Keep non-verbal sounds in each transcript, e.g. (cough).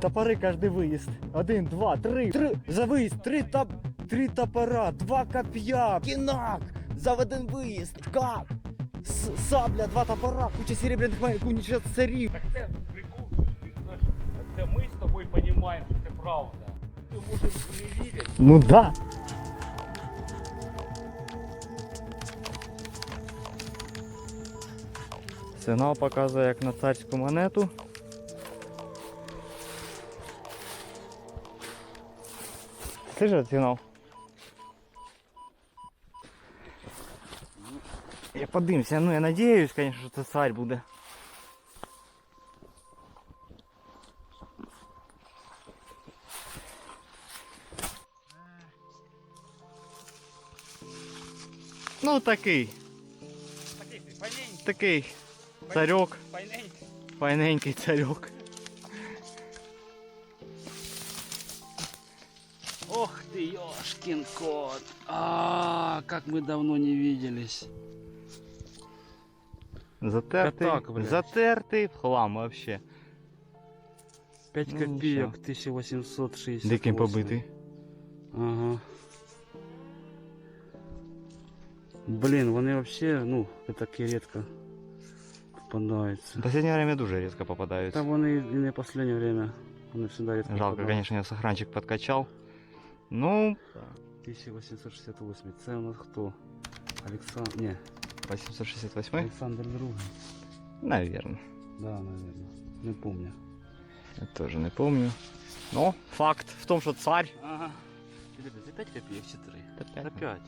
Топори кожний виїзд. Один, два, три. Три. За виїзд. Три топ. Три топора, два коп'я. Кінак. За один виїзд. Как? С- Сабля, два топора, куча серебряних монет, куча царів. Так це прикол, це ми з тобою розуміємо, що це правда. Ти може не. Ну да. Сигнал показує як на царську монету. Слышишь сигнал? Я подивимся, ну я надеюсь, конечно, що це царь буде. Ну такий, Такий ти файненький, такий царьок, файненький. файненький царьок. Ох ты, ёшкин кот. А, как мы давно не виделись. Затертий, Катак, блядь. затертий в хлам вообще. 5 Ну, копеек, ничего. 1860. Диким побитий. Ага. Блин, вони вообще, ну, такі редко попадаються. В последнее время дуже різко попадаються. Та вони і не в останнє время. Вони всегда редко Жалко, попадаються. конечно, я сохранчик подкачал. Ну, 1868. Це у нас хто? Олександр... Не, 868? Олександр II. Наверное. Да, наверное. Не помню. Я тоже не помню. Но факт в том, что царь. Ага. Ребята, це 5 копеек чи 3? Та п'ять. Та 5.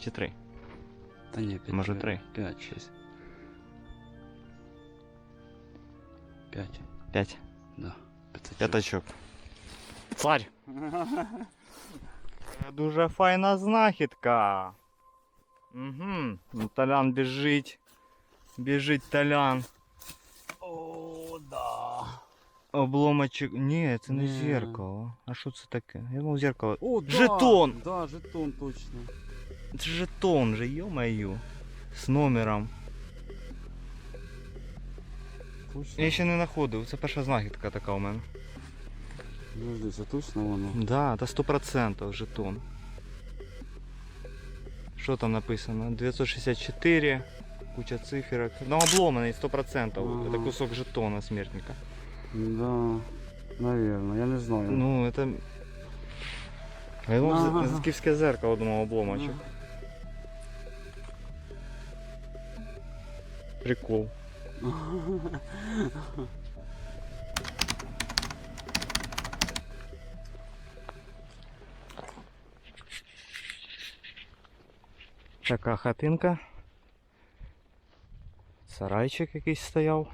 Чи три? Та ні, 5. Може, три? 5, 6. 5. П'ять. Да. П'ятачок. П'ятачок. Царь. Дуже файна знахідка. Угу. Толян біжить. Біжить толян. О, да. Обломочок. Ні, це не Ні. зеркало. А що це таке? Я думав зеркало. О, да. Жетон! Да, жетон точно. Це ж жетон же, ё-моё. З номером. Точно. Я ще не знаходив, це перша знахідка така у мене. Подожди, це точно воно? Да, це 100% жетон. Що там написано? 964, куча циферок. Ну обломаний 100%. Ага. Это кусок жетона смертника. Да. Наверное, я не знаю. Ну, это... Я думав, Ага. з- скіфське зеркало, думав, обломочок. Ага. Прикол. (laughs) Така хатинка. Сарайчик якийсь стояв.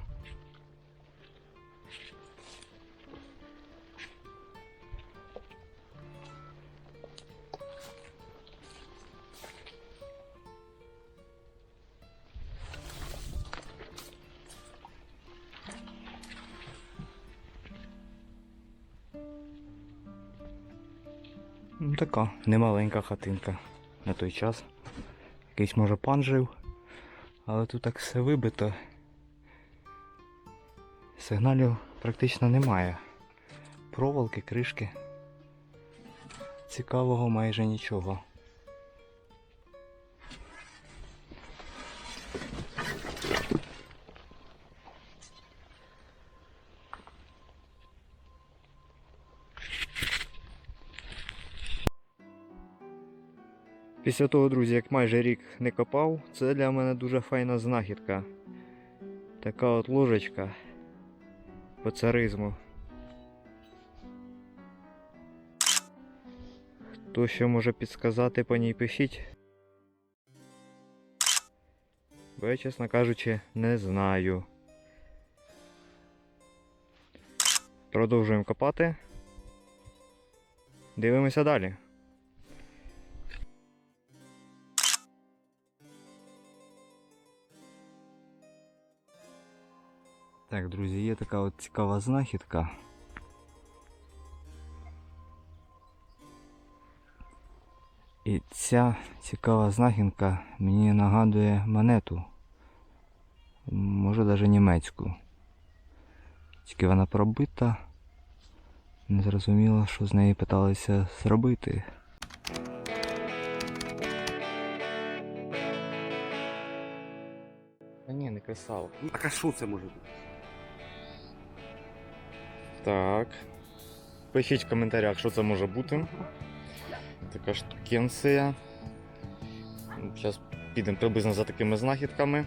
Ну, така немаленька хатинка на той час. Якийсь може пан жив, але тут так все вибито. Сигналів практично немає. Проволоки, кришки. Цікавого майже нічого. Після того, друзі, як майже рік не копав, це для мене дуже файна знахідка. Така от ложечка по царизму. Хто ще може підсказати по ній пишіть? Бо я, чесно кажучи, не знаю. Продовжуємо копати. Дивимося далі. Так, друзі, є така от цікава знахідка. І ця цікава знахідка мені нагадує монету. Може навіть німецьку. Тільки вона пробита. Не зрозуміло, що з неї питалися зробити. Та ні, не кресало. А що це може бути? Так. Пишіть в коментарях, що це може бути. Така штукенція. Зараз підемо приблизно за такими знахідками.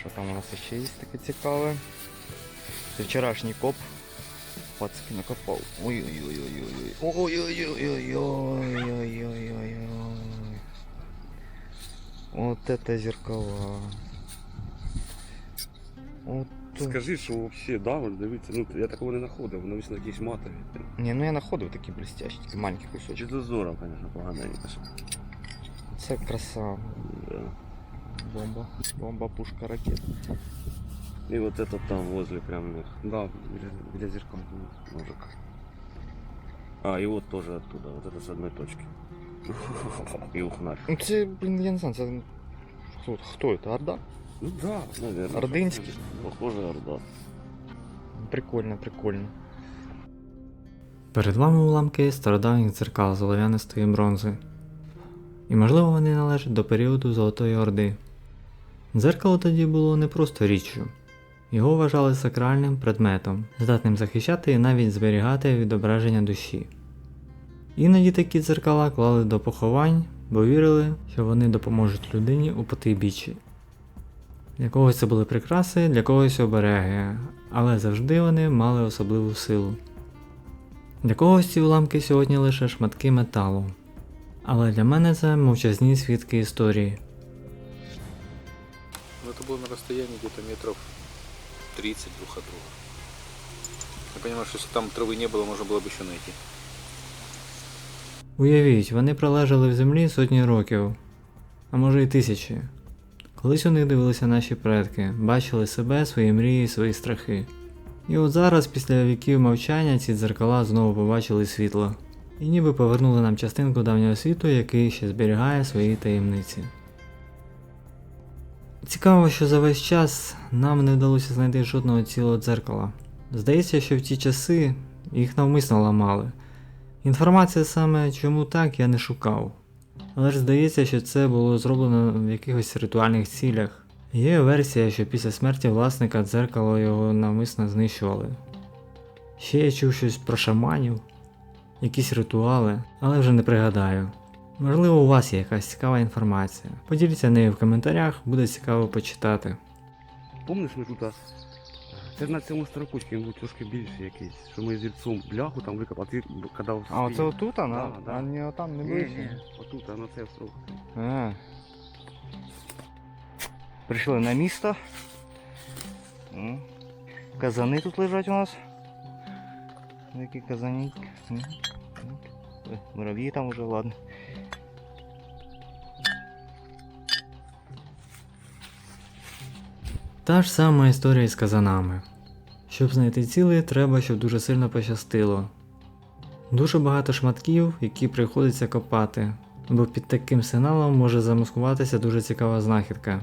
Що там у нас ще є таке цікаве? Це вчорашній коп. Пацки накопав. Ой-ой-ой-ой-ой. Ой-ой-ой-ой-ой-ой-ой-ой. Вот это зеркала. Скажи, що взагалі, да, от дивіться, ну я такого не знаходив, воно весь на якісь матові. Ні, ну я знаходив такі блестящі, такі маленькі кусочки. Чи дозором, звісно, поганенько. що. Це краса. Да. Бомба. Бомба, пушка, ракета. И вот это там возле прям, да, для, для зеркал ножик. А, и вот тоже оттуда, вот это с одной точки. (laughs) И ухнарь. Ну це, блін, я не знаю, це. Хто, хто це? Орда? Ну да, наверное. Ордынский? Похоже, Орда. Прикольно, прикольно. Перед вами уламки стародавніх дзеркал з олов'янистої бронзи. І можливо вони належать до періоду Золотої Орди. Дзеркало тоді було не просто річчю. Його вважали сакральним предметом, здатним захищати і навіть зберігати відображення душі. Іноді такі дзеркала клали до поховань, бо вірили, що вони допоможуть людині у потойбіччі. Для когось це були прикраси, для когось обереги, але завжди вони мали особливу силу. Для когось ці уламки сьогодні лише шматки металу. Але для мене це мовчазні свідки історії. Ну, это было на расстоянии где-то метров 30 друг от друга. Я понимаю, что если там травы не было, можно было бы еще найти. Уявіть, вони пролежали в землі сотні років, а може й тисячі. Колись у них дивилися наші предки, бачили себе, свої мрії, свої страхи. І от зараз, після віків мовчання, ці дзеркала знову побачили світло. І ніби повернули нам частинку давнього світу, який ще зберігає свої таємниці. Цікаво, що за весь час нам не вдалося знайти жодного цілого дзеркала. Здається, що в ті часи їх навмисно ламали. Інформація саме чому так я не шукав. Але ж здається, що це було зроблено в якихось ритуальних цілях. Є версія, що після смерті власника дзеркало його навмисно знищували. Ще я чув щось про шаманів, якісь ритуали, але вже не пригадаю. Можливо, у вас є якась цікава інформація. Поділіться нею в коментарях, буде цікаво почитати. Помниш, ми тут, це на цьому старокучці, він був трошки більший якийсь, що ми зільцом бляху там викопали, а ти коли А оце отут, а, Да, да. а не отам не Ні, отут, а на це строк. А. Прийшли на місто. Казани тут лежать у нас. Які казані. Мурав'ї там уже, ладно. Та ж сама історія з казанами. Щоб знайти цілий, треба, щоб дуже сильно пощастило. Дуже багато шматків, які приходиться копати, бо під таким сигналом може замаскуватися дуже цікава знахідка.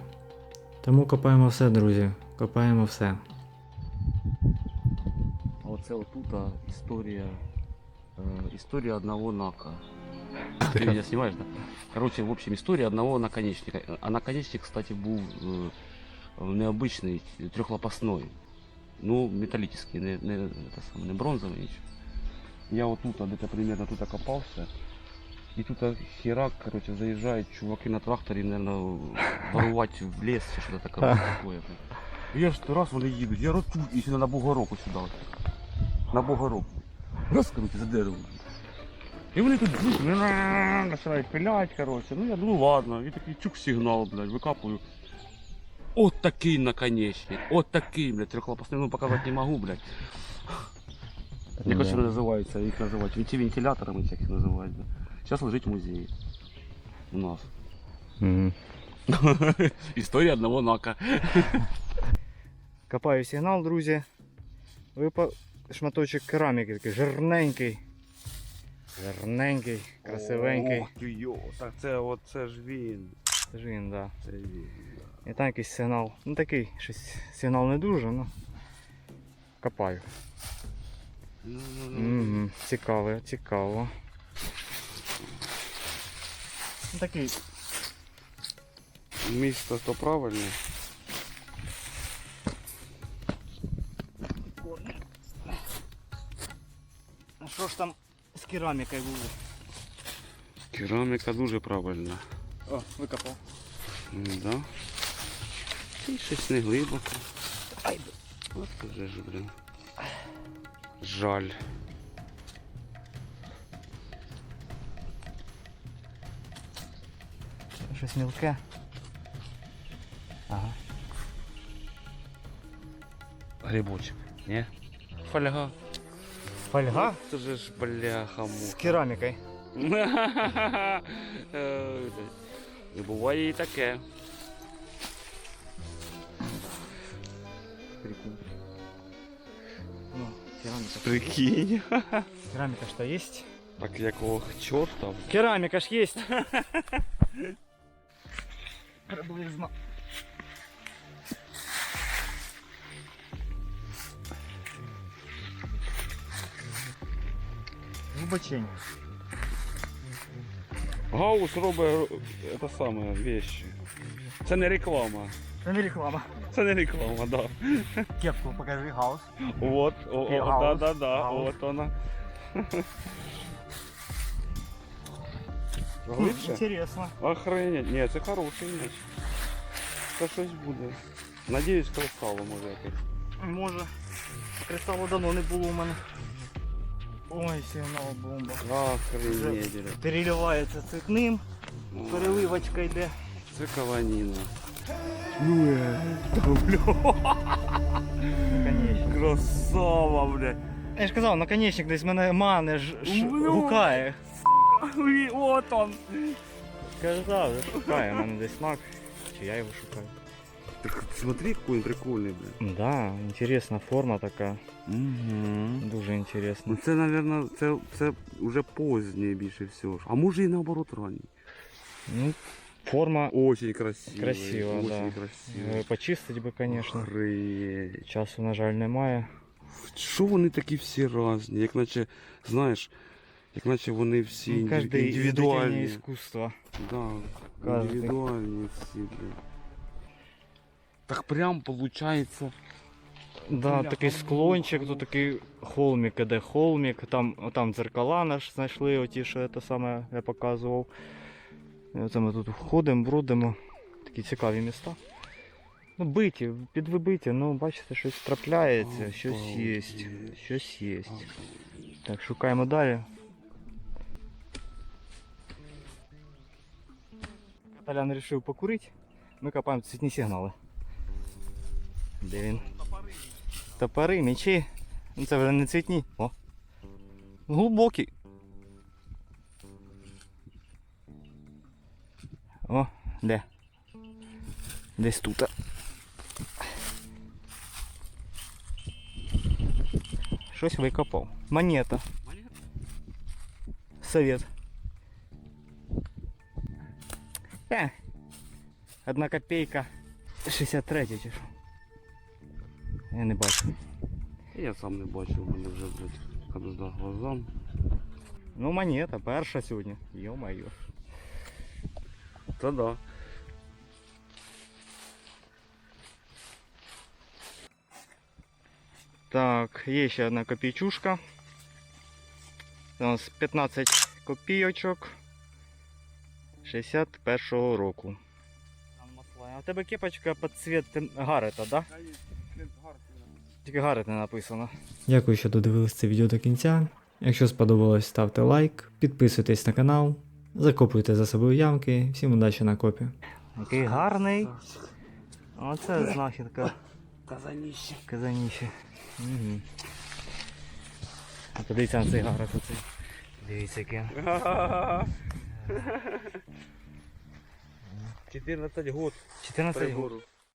Тому копаємо все, друзі, копаємо все. Оце отута історія. Е, історія одного нака. Ти мене знімаєш, да? Короче, в общем, історія одного наконечника. А наконечник, кстати, був е, необычний, трьохлопасний. Ну, металлический, не, не, это самое, не бронзовий нічого. Я вот тут, где-то примерно тут окопався. І тут херак, короче, заїжджають чуваки на тракторі, наверное, воровать в лес чи що таке. такое. Я ж раз вони їдуть, я роту і сюди на Бугороку сюди. На Бугороку. Раз, короче, за дерево. І вони тут починають (laughs) пилять, короче. Ну я думаю, ладно. І такий чук сигнал, блядь, викапую. От такий наконечник, от такий, блядь, трьохлопасний, ну показати не можу, блядь. Якось вони називаються, їх називають венті- вентиляторами цих їх називають. Да. Зараз лежить в музеї. У нас. Мгм. Історія одного (laughs) нака. Копаю сигнал, друзі. Випав шматочок кераміки, такий жирненький. Жирненький, красивенький. Ох ти йо, так це, от, це ж він. Це ж він, да. Це він. І там якийсь сигнал. Ну такий, щось сигнал не дуже. Копаю. Ну, ну, ну. Угу. Цікаво, цікаво. Ну, Такий Місто то правильне. А що ж там з керамікою було? Кераміка дуже правильна. О, викопав. Да. І щось не глибоко. От вже ж, блін. Жаль. Щось мілке. Ага. Грибочок. Ні? Фольга. Фольга Це же ж бляха з муха. керамікою. І (laughs) буває і таке. Ну, кераміка. Прикинь. Кераміка ж то есть. Так якого чорта? Кераміка ж есть. Приблизно. Глибочень. Гаус робить це саме вещи. Це не реклама. Це не реклама. Це не реклама, да. Кепку покажи, гаус. Вот, о, о, І да, гаус. да, да, Гаус. от вона. Глибше? Интересно. Охренеть. Ні, це хороший м'яч. Це щось буде. Надіюсь, кристало може якесь. Може. Кристалу давно не було у мене. Ой, сигнал бомба. Охренеть. ребят. Переливається цвітним, Ой, переливочка йде. Це каваніна. Наконечник. Красава, бля. Я ж казав, наконечник десь мене мане ж, ж Блю. гукає. От он. Казав, вже шукає мене десь смак. Чи я його шукаю? Так смотри, какой он прикольний, бля. Да, інтересна форма така. Угу. Дуже інтересна. Ну це, напевно, це, це вже позднє більше всього. ж. А може і наоборот ранній. Ну, форма Очень красиво. Красиво, очень да. красиво. е, почистить би, звісно. Охренеть. Часу, на жаль, немає. Що вони такі всі різні? Як наче, знаєш, як наче вони всі Ну, інди- Кожне індивідуальні. іскусство. Да, Кожний. індивідуальні всі, бля. Так прям получается. Да, такий склончик, тут такий холмик іде, холмик, там, там дзеркала наш знайшли, оті, що це саме я показував. І оце ми тут ходимо, бродимо. Такі цікаві міста. Ну, биті, підвибиті, ну бачите, щось трапляється, щось є. Щось є. Так, шукаємо далі. Толян вирішив покурити. Ми копаємо цвітні сигнали. Де він? Топори, мечі. Ну це вже не цвітні. О. Глибокі. О, де? Десь тут. Щось викопав. Монета. Совет. Е. Одна копейка. 63 чи що? Я не бачу. Я сам не бачив, мене вже, блядь, когда глазам. Ну, монета, перша сьогодні. Йо-моє. Та да. Так, є ще одна копійчушка. У нас 15 копійочок 61-го року. А у тебе кепочка під цвіт Гарета, да? Тільки Гарет не написано. Дякую, що додивились це відео до кінця. Якщо сподобалось, ставте лайк, підписуйтесь на канал, закопуйте за собою ямки. Всім удачі на копі. Який гарний. Оце знахідка. Казаніще. Казаніще. Угу. Подивіться на цей гарок оцей. Дивіться який. 14 год. 14 год.